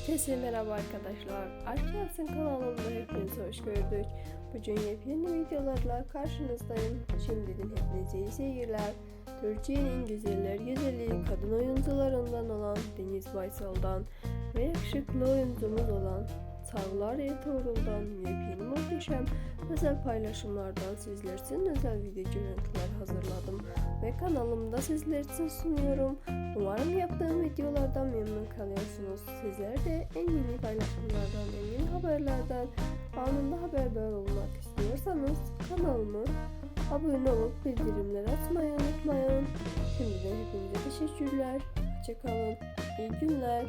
Herkese merhaba arkadaşlar. Aşk kanalımda hepiniz hoş gördük. Bugün yepyeni videolarla karşınızdayım. Şimdiden hepinize iyi seyirler. Türkiye'nin güzeller güzeli kadın oyuncularından olan Deniz Baysal'dan ve yakışıklı oyuncumuz olan Savlar Ertuğrul'dan yepyeni muhteşem özel paylaşımlardan sizler için özel video görüntüler hazırladım ve kanalımda sizler için sunuyorum. Umarım videolardan memnun kalıyorsunuz. Sizler de en yeni paylaşımlardan, en yeni haberlerden anında haberdar olmak istiyorsanız kanalımı abone olup bildirimleri açmayı unutmayın. Şimdiden hepinize teşekkürler. Hoşçakalın. İyi günler.